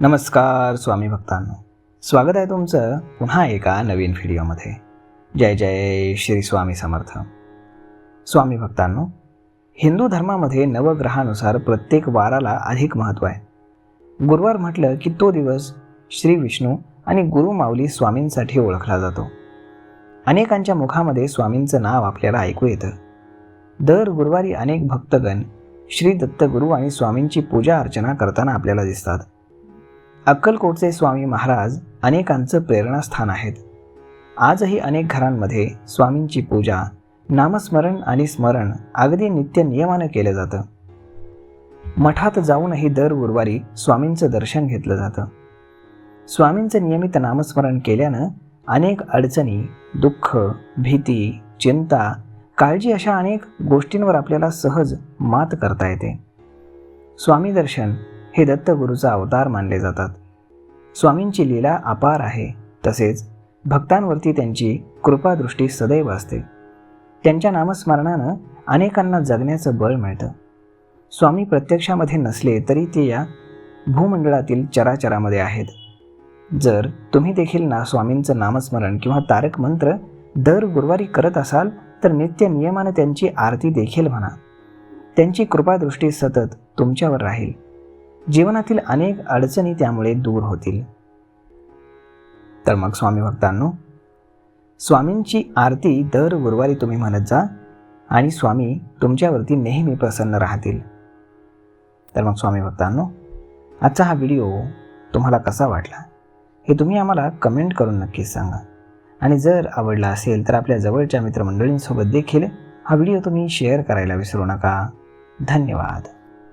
नमस्कार स्वामी भक्तांनो. स्वागत आहे तुमचं पुन्हा एका नवीन व्हिडिओमध्ये. जय जय श्री स्वामी समर्थ. स्वामी भक्तांनो हिंदू धर्मामध्ये नवग्रहानुसार प्रत्येक वाराला अधिक महत्त्व आहे. गुरुवार म्हटलं की तो दिवस श्री विष्णू आणि गुरु माऊली स्वामींसाठी ओळखला जातो. अनेकांच्या मुखामध्ये स्वामींचं नाव आपल्याला ऐकू येतं. दर गुरुवारी अनेक भक्तगण श्री दत्तगुरू आणि स्वामींची पूजा अर्चना करताना आपल्याला दिसतात. अक्कलकोटचे स्वामी महाराज अनेकांचं प्रेरणास्थान आहेत. आजही अनेक घरांमध्ये स्वामींची पूजा नामस्मरण आणि स्मरण अगदी नित्य नियमानं केलं जातं. मठात जाऊनही दर गुरुवारी स्वामींचं दर्शन घेतलं जातं. स्वामींचं नियमित नामस्मरण केल्यानं अनेक अडचणी दुःख भीती चिंता काळजी अशा अनेक गोष्टींवर आपल्याला सहज मात करता येते. स्वामी दर्शन हे दत्तगुरूचा अवतार मानले जातात. स्वामींची लीला अपार आहे. तसेच भक्तांवरती त्यांची कृपादृष्टी सदैव असते. त्यांच्या नामस्मरणानं अनेकांना जगण्याचं बळ मिळतं. स्वामी प्रत्यक्षामध्ये नसले तरी ते या भूमंडळातील चराचरामध्ये आहेत. जर तुम्ही देखील ना स्वामींचं नामस्मरण किंवा तारक मंत्र दर गुरुवारी करत असाल तर नित्य नियमानं त्यांची आरती देखील म्हणा. त्यांची कृपादृष्टी सतत तुमच्यावर राहील. जीवनातील अनेक अडचणी त्यामुळे दूर होतील. तर मग स्वामी भक्तांनो स्वामींची आरती दर गुरुवारी तुम्ही म्हणत जा आणि स्वामी तुमच्यावरती नेहमी प्रसन्न राहतील. तर मग स्वामी भक्तांनो आजचा हा व्हिडिओ तुम्हाला कसा वाटला हे तुम्ही आम्हाला कमेंट करून नक्कीच सांगा. आणि जर आवडला असेल तर आपल्या जवळच्या मित्रमंडळींसोबत देखील हा व्हिडिओ तुम्ही शेअर करायला विसरू नका. धन्यवाद.